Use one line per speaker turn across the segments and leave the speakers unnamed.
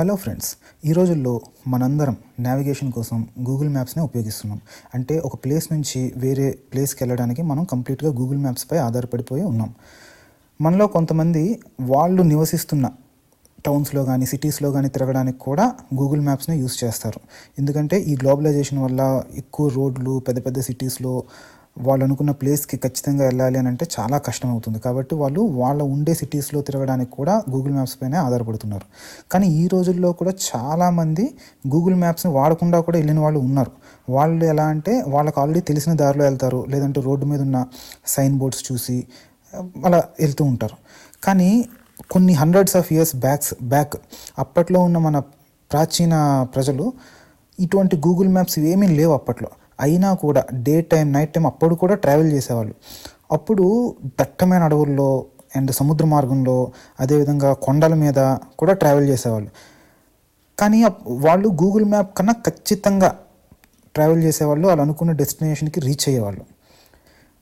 Hello friends ఈ రోజుల్లో మనందరం నావిగేషన్ కోసం గూగుల్ మ్యాప్స్ని ఉపయోగిస్తున్నాం. అంటే ఒక ప్లేస్ నుంచి వేరే ప్లేస్కి వెళ్ళడానికి మనం కంప్లీట్గా గూగుల్ మ్యాప్స్పై ఆధారపడిపోయి ఉన్నాం. మనలో కొంతమంది వాళ్ళు నివసిస్తున్న టౌన్స్లో కానీ సిటీస్లో కానీ తిరగడానికి కూడా గూగుల్ మ్యాప్స్ని యూస్ చేస్తారు. ఎందుకంటే ఈ గ్లోబలైజేషన్ వల్ల ఎక్కువ రోడ్లు పెద్ద పెద్ద సిటీస్లో వాళ్ళు అనుకున్న ప్లేస్కి ఖచ్చితంగా వెళ్ళాలి అని అంటే చాలా కష్టం అవుతుంది కాబట్టి వాళ్ళు వాళ్ళ ఉండే సిటీస్లో తిరగడానికి కూడా గూగుల్ మ్యాప్స్ పైనే ఆధారపడుతున్నారు. కానీ ఈ రోజుల్లో కూడా చాలామంది గూగుల్ మ్యాప్స్ని వాడకుండా కూడా వెళ్ళిన వాళ్ళు ఉన్నారు. వాళ్ళు ఎలా అంటే వాళ్ళకి ఆల్రెడీ తెలిసిన దారిలో వెళ్తారు. లేదంటే రోడ్డు మీద ఉన్న సైన్ బోర్డ్స్ చూసి అలా వెళ్తూ ఉంటారు. కానీ కొన్ని hundreds of years backs back అప్పట్లో ఉన్న మన ప్రాచీన ప్రజలు ఇటువంటి గూగుల్ మ్యాప్స్ ఏమీ లేవు అప్పట్లో. అయినా కూడా డే టైం నైట్ టైం అప్పుడు కూడా ట్రావెల్ చేసేవాళ్ళు. అప్పుడు దట్టమైన అడవుల్లో అండ్ సముద్ర మార్గంలో అదేవిధంగా కొండల మీద కూడా ట్రావెల్ చేసేవాళ్ళు. కానీ వాళ్ళు గూగుల్ మ్యాప్ కన్నా ఖచ్చితంగా ట్రావెల్ చేసేవాళ్ళు వాళ్ళు అనుకున్న డెస్టినేషన్కి రీచ్ అయ్యేవాళ్ళు.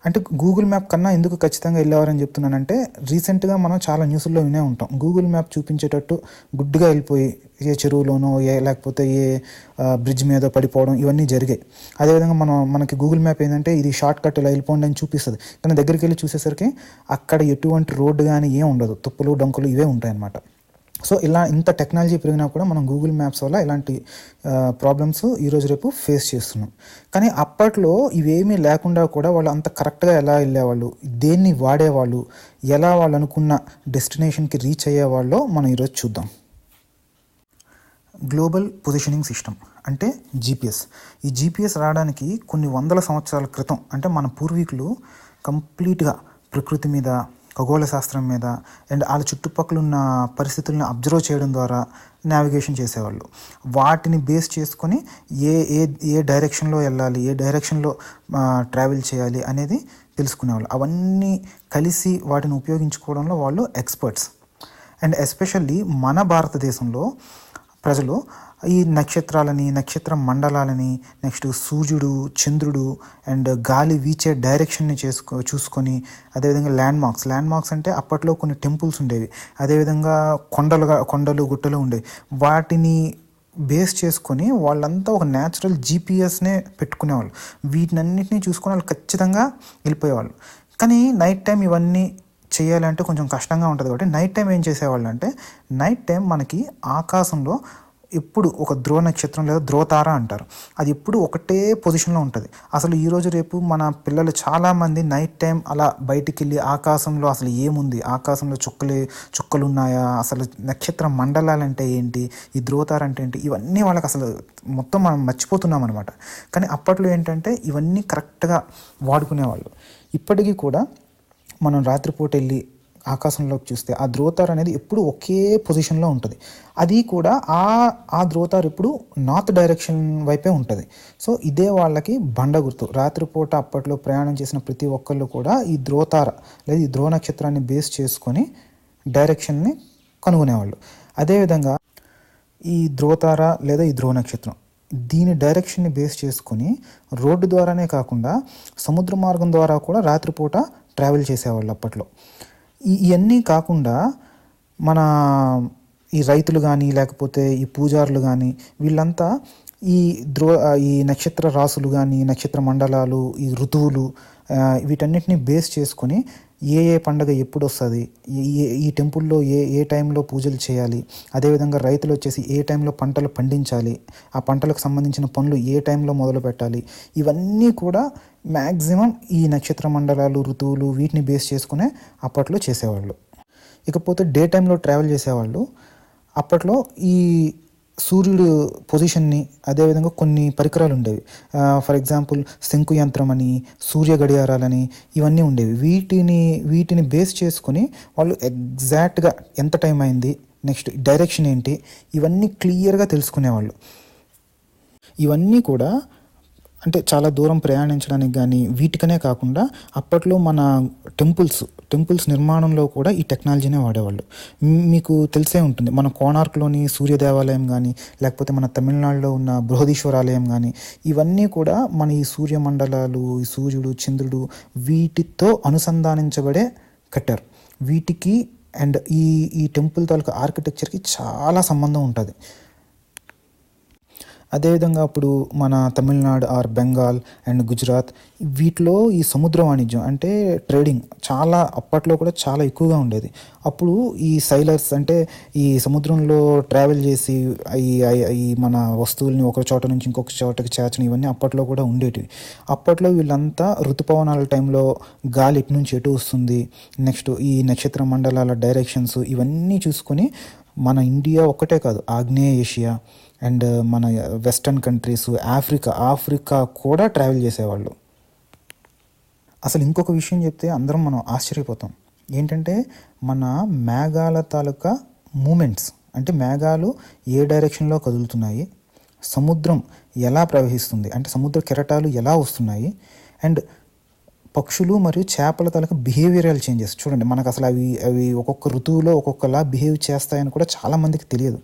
అంటే గూగుల్ మ్యాప్ కన్నా ఎందుకు ఖచ్చితంగా వెళ్ళేవారని చెప్తున్నానంటే రీసెంట్గా మనం చాలా న్యూస్లో వినే ఉంటాం. గూగుల్ మ్యాప్ చూపించేటట్టు గుడ్డుగా వెళ్ళిపోయి ఏ చెరువులోనో ఏ లేకపోతే ఏ బ్రిడ్జ్ మీద పడిపోవడం ఇవన్నీ జరిగాయి. అదేవిధంగా మనం మనకి గూగుల్ మ్యాప్ ఏంటంటే ఇది షార్ట్ కట్ ఇలా వెళ్ళిపోండి అని చూపిస్తుంది. కానీ దగ్గరికి వెళ్ళి చూసేసరికి అక్కడ ఎటువంటి రోడ్డు కానీ ఏం ఉండదు. తుప్పులు డొంకులు ఇవే ఉంటాయన్నమాట. సో ఇలా ఇంత టెక్నాలజీ పెరిగినా కూడా మనం గూగుల్ మ్యాప్స్ వల్ల ఇలాంటి ప్రాబ్లమ్స్ ఈరోజు రేపు ఫేస్ చేస్తున్నాం. కానీ అప్పట్లో ఇవేమీ లేకుండా కూడా వాళ్ళు అంత కరెక్ట్గా ఎలా వెళ్ళేవాళ్ళు దేన్ని వాడేవాళ్ళు ఎలా వాళ్ళు అనుకున్న డెస్టినేషన్కి రీచ్ అయ్యేవాళ్ళో మనం ఈరోజు చూద్దాం. గ్లోబల్ పొజిషనింగ్ సిస్టమ్ అంటే జీపీఎస్ ఈ జీపీఎస్ రావడానికి కొన్ని వందల సంవత్సరాల క్రితం అంటే మన పూర్వీకులు కంప్లీట్గా ప్రకృతి మీద ఖగోళ శాస్త్రం మీద అండ్ వాళ్ళ చుట్టుపక్కల ఉన్న పరిస్థితులను అబ్జర్వ్ చేయడం ద్వారా నావిగేషన్ చేసేవాళ్ళు. వాటిని బేస్ చేసుకొని ఏ ఏ ఏ డైరెక్షన్లో వెళ్ళాలి ఏ డైరెక్షన్లో ట్రావెల్ చేయాలి అనేది తెలుసుకునేవాళ్ళు. అవన్నీ కలిసి వాటిని ఉపయోగించుకోవడంలో వాళ్ళు ఎక్స్పర్ట్స్. అండ్ ఎస్పెషల్లీ మన భారతదేశంలో ప్రజలు ఈ నక్షత్రాలని నక్షత్ర మండలాలని నెక్స్ట్ సూర్యుడు చంద్రుడు అండ్ గాలి వీచే డైరెక్షన్ని చేసుకో చూసుకొని అదేవిధంగా ల్యాండ్ మార్క్స్ ల్యాండ్ మార్క్స్ అంటే అప్పట్లో కొన్ని టెంపుల్స్ ఉండేవి. అదేవిధంగా కొండలుగా కొండలు గుట్టలు ఉండేవి. వాటిని బేస్ చేసుకొని వాళ్ళంతా ఒక న్యాచురల్ జీపీఎస్నే పెట్టుకునేవాళ్ళు. వీటినన్నింటినీ చూసుకొని వాళ్ళు ఖచ్చితంగా వెళ్ళిపోయేవాళ్ళు. కానీ నైట్ టైం ఇవన్నీ చేయాలంటే కొంచెం కష్టంగా ఉంటుంది కాబట్టి నైట్ టైం ఏం చేసేవాళ్ళు అంటే నైట్ టైం మనకి ఆకాశంలో ఎప్పుడు ఒక ధ్రువ నక్షత్రం లేదా ధ్రువతార అంటారు. అది ఎప్పుడు ఒకటే పొజిషన్లో ఉంటుంది. అసలు ఈరోజు రేపు మన పిల్లలు చాలామంది నైట్ టైం అలా బయటికి వెళ్ళి ఆకాశంలో అసలు ఏముంది? ఆకాశంలో చుక్కలే చుక్కలు ఉన్నాయా అసలు నక్షత్ర మండలాలు అంటే ఏంటి? ఈ ధ్రువతార అంటే ఏంటి? ఇవన్నీ వాళ్ళకి అసలు మొత్తం మనం మర్చిపోతున్నాం అనమాట కానీ అప్పట్లో ఏంటంటే ఇవన్నీ కరెక్ట్గా వాడుకునేవాళ్ళు. ఇప్పటికీ కూడా మనం రాత్రిపూట వెళ్ళి ఆకాశంలోకి చూస్తే ఆ ధ్రువతార అనేది ఎప్పుడు ఒకే పొజిషన్లో ఉంటుంది. అది కూడా ఆ ఆ ధ్రువతార ఎప్పుడు నార్త్ డైరెక్షన్ వైపే ఉంటుంది. సో ఇదే వాళ్ళకి బండ గుర్తు. రాత్రిపూట అప్పట్లో ప్రయాణం చేసిన ప్రతి ఒక్కళ్ళు కూడా ఈ ధ్రువతార లేదా ఈ ధ్రువ నక్షత్రాన్ని బేస్ చేసుకొని డైరెక్షన్ని కనుగొనేవాళ్ళు. అదేవిధంగా ఈ ధ్రువతార లేదా ఈ ధ్రువ నక్షత్రం దీని డైరెక్షన్ని బేస్ చేసుకొని రోడ్డు ద్వారానే కాకుండా సముద్ర మార్గం ద్వారా కూడా రాత్రిపూట ట్రావెల్ చేసేవాళ్ళు అప్పట్లో. ఇవన్నీ కాకుండా మన ఈ రైతులు కానీ లేకపోతే ఈ పూజారులు కానీ వీళ్ళంతా ఈ ధ్రువ ఈ నక్షత్ర రాసులు కానీ నక్షత్ర మండలాలు ఈ ఋతువులు వీటన్నిటిని బేస్ చేసుకొని ఏ ఏ పండగ ఎప్పుడు వస్తుంది ఏ ఈ టెంపుల్లో ఏ ఏ టైంలో పూజలు చేయాలి? అదేవిధంగా రైతులు వచ్చేసి ఏ టైంలో పంటలు పండించాలి? ఆ పంటలకు సంబంధించిన పనులు ఏ టైంలో మొదలు పెట్టాలి? ఇవన్నీ కూడా మ్యాక్సిమం ఈ నక్షత్ర మండలాలు ఋతువులు వీటిని బేస్ చేసుకునే అప్పట్లో చేసేవాళ్ళు. ఇకపోతే డే టైంలో ట్రావెల్ చేసేవాళ్ళు. అప్పట్లో ఈ సూర్యుడు పొజిషన్ని అదేవిధంగా కొన్ని పరికరాలు ఉండేవి. ఫర్ ఎగ్జాంపుల్ శంకు యంత్రం అని సూర్య గడియారాలని ఇవన్నీ ఉండేవి. వీటిని వీటిని బేస్ చేసుకొని వాళ్ళు ఎగ్జాక్ట్గా ఎంత టైం అయింది నెక్స్ట్ డైరెక్షన్ ఏంటి ఇవన్నీ క్లియర్గా తెలుసుకునేవాళ్ళు. ఇవన్నీ కూడా అంటే చాలా దూరం ప్రయాణించడానికి కానీ వీటికనే కాకుండా అప్పట్లో మన టెంపుల్స్ టెంపుల్స్ నిర్మాణంలో కూడా ఈ టెక్నాలజీనే వాడేవాళ్ళు. మీకు తెలిసే ఉంటుంది. మన కోణార్క్లోని సూర్య దేవాలయం కానీ లేకపోతే మన తమిళనాడులో ఉన్న బృహదీశ్వరాలయం కానీ ఇవన్నీ కూడా మన ఈ సూర్యమండలాలు ఈ సూర్యుడు చంద్రుడు వీటితో అనుసంధానించబడే కట్టారు. వీటికి అండ్ ఈ ఈ టెంపుల్ తాలూకా ఆర్కిటెక్చర్కి చాలా సంబంధం ఉంటుంది. అదేవిధంగా అప్పుడు మన తమిళనాడు ఆర్ బెంగాల్ అండ్ గుజరాత్ వీటిలో ఈ సముద్ర వాణిజ్యం అంటే ట్రేడింగ్ చాలా అప్పట్లో కూడా చాలా ఎక్కువగా ఉండేది. అప్పుడు ఈ సైలర్స్ అంటే ఈ సముద్రంలో ట్రావెల్ చేసి ఈ మన వస్తువుల్ని ఒక చోట నుంచి ఇంకొక చోటకి చేర్చడం ఇవన్నీ అప్పట్లో కూడా ఉండేటివి. అప్పట్లో వీళ్ళంతా ఋతుపవనాల టైంలో గాలి ఎటు నుంచి ఎటు వస్తుంది నెక్స్ట్ ఈ నక్షత్ర మండలాల డైరెక్షన్స్ ఇవన్నీ చూసుకొని మన ఇండియా ఒక్కటే కాదు ఆగ్నేయ ఏషియా అండ్ మన వెస్టర్న్ కంట్రీస్ ఆఫ్రికా ఆఫ్రికా కూడా ట్రావెల్ చేసేవాళ్ళు. అసలు ఇంకొక విషయం చెప్తే అందరం మనం ఆశ్చర్యపోతాం. ఏంటంటే మన మేఘాల తాలూకా మూమెంట్స్ అంటే మేఘాలు ఏ డైరెక్షన్లో కదులుతున్నాయి సముద్రం ఎలా ప్రవహిస్తుంది అంటే సముద్ర కెరటాలు ఎలా వస్తున్నాయి అండ్ పక్షులు మరియు చేపల తాలూకు బిహేవియరల్ చేంజెస్ చూడండి మనకు అసలు అవి అవి ఒక్కొక్క ఋతువులో ఒక్కొక్కలా బిహేవ్ చేస్తాయని కూడా చాలామందికి తెలియదు.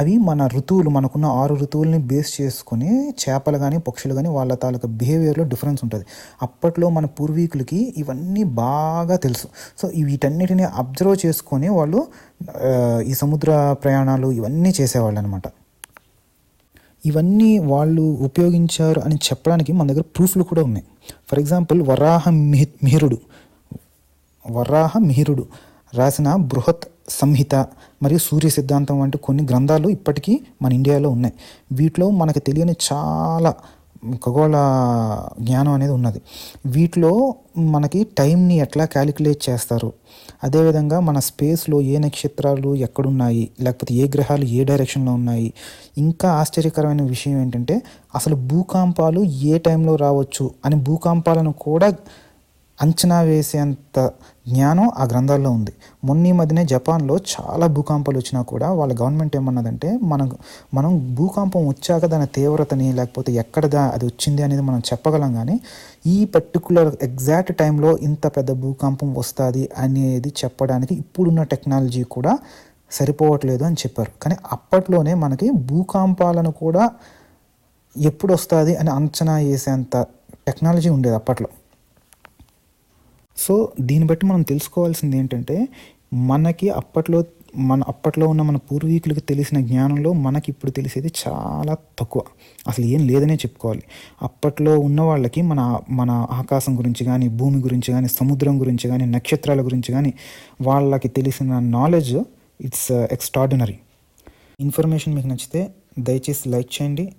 అవి మన ఋతువులు మనకున్న ఆరు ఋతువుల్ని బేస్ చేసుకొని చేపలు కానీ పక్షులు కానీ వాళ్ళ తాలూకా బిహేవియర్లో డిఫరెన్స్ ఉంటుంది. అప్పట్లో మన పూర్వీకులకి ఇవన్నీ బాగా తెలుసు. సో వీటన్నిటిని అబ్జర్వ్ చేసుకొని వాళ్ళు ఈ సముద్ర ప్రయాణాలు ఇవన్నీ చేసేవాళ్ళు అనమాట ఇవన్నీ వాళ్ళు ఉపయోగించారు అని చెప్పడానికి మన దగ్గర ప్రూఫ్లు కూడా ఉన్నాయి. ఫర్ ఎగ్జాంపుల్ వరాహ మిహి మిహిరుడు. వరాహ మిహిరుడు రాసిన బృహత్ సంహిత మరియు సూర్య సిద్ధాంతం వంటి కొన్ని గ్రంథాలు ఇప్పటికీ మన ఇండియాలో ఉన్నాయి. వీటిలో మనకు తెలియని చాలా ఖగోళ జ్ఞానం అనేది ఉన్నది. వీటిలో మనకి టైంని ఎట్లా క్యాలిక్యులేట్ చేస్తారు? అదేవిధంగా మన స్పేస్లో ఏ నక్షత్రాలు ఎక్కడున్నాయి? లేకపోతే ఏ గ్రహాలు ఏ డైరెక్షన్లో ఉన్నాయి? ఇంకా ఆశ్చర్యకరమైన విషయం ఏంటంటే అసలు భూకంపాలు ఏ టైంలో రావచ్చు? అని భూకంపాలను కూడా అంచనా వేసేంత జ్ఞానం ఆ గ్రంథాల్లో ఉంది. మొన్న ఈ మధ్యనే జపాన్లో చాలా భూకంపాలు వచ్చినా కూడా వాళ్ళ గవర్నమెంట్ ఏమన్నదంటే మనం మనం భూకంపం వచ్చాక దాని తీవ్రతని లేకపోతే ఎక్కడ అది వచ్చింది అనేది మనం చెప్పగలం కానీ ఈ పర్టికులర్ ఎగ్జాక్ట్ టైంలో ఇంత పెద్ద భూకంపం వస్తుంది అనేది చెప్పడానికి ఇప్పుడున్న టెక్నాలజీ కూడా సరిపోవట్లేదు అని చెప్పారు. కానీ అప్పట్లోనే మనకి భూకంపాలను కూడా ఎప్పుడు వస్తుంది అని అంచనా వేసేంత టెక్నాలజీ ఉండేది అప్పట్లో. సో దీన్ని బట్టి మనం తెలుసుకోవాల్సింది ఏంటంటే మనకి అప్పట్లో మన అప్పట్లో ఉన్న మన పూర్వీకులకు తెలిసిన జ్ఞానంలో మనకి ఇప్పుడు తెలిసేది చాలా తక్కువ. అసలు ఏం లేదనే చెప్పుకోవాలి. అప్పట్లో ఉన్న వాళ్ళకి మన మన ఆకాశం గురించి కానీ భూమి గురించి కానీ సముద్రం గురించి కానీ నక్షత్రాల గురించి కానీ వాళ్ళకి తెలిసిన నాలెడ్జ్ ఇట్స్ ఎక్స్ట్రాడినరీ ఇన్ఫర్మేషన్ మీకు నచ్చితే దయచేసి లైక్ చేయండి.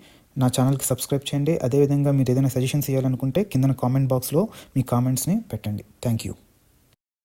నా ఛానల్కి సబ్స్క్రైబ్ చేయండి. అదేవిధంగా మీరు ఏదైనా సజెషన్స్ ఇవ్వాలనుకుంటే కింద కామెంట్ బాక్స్లో మీ కామెంట్స్ని పెట్టండి. Thank you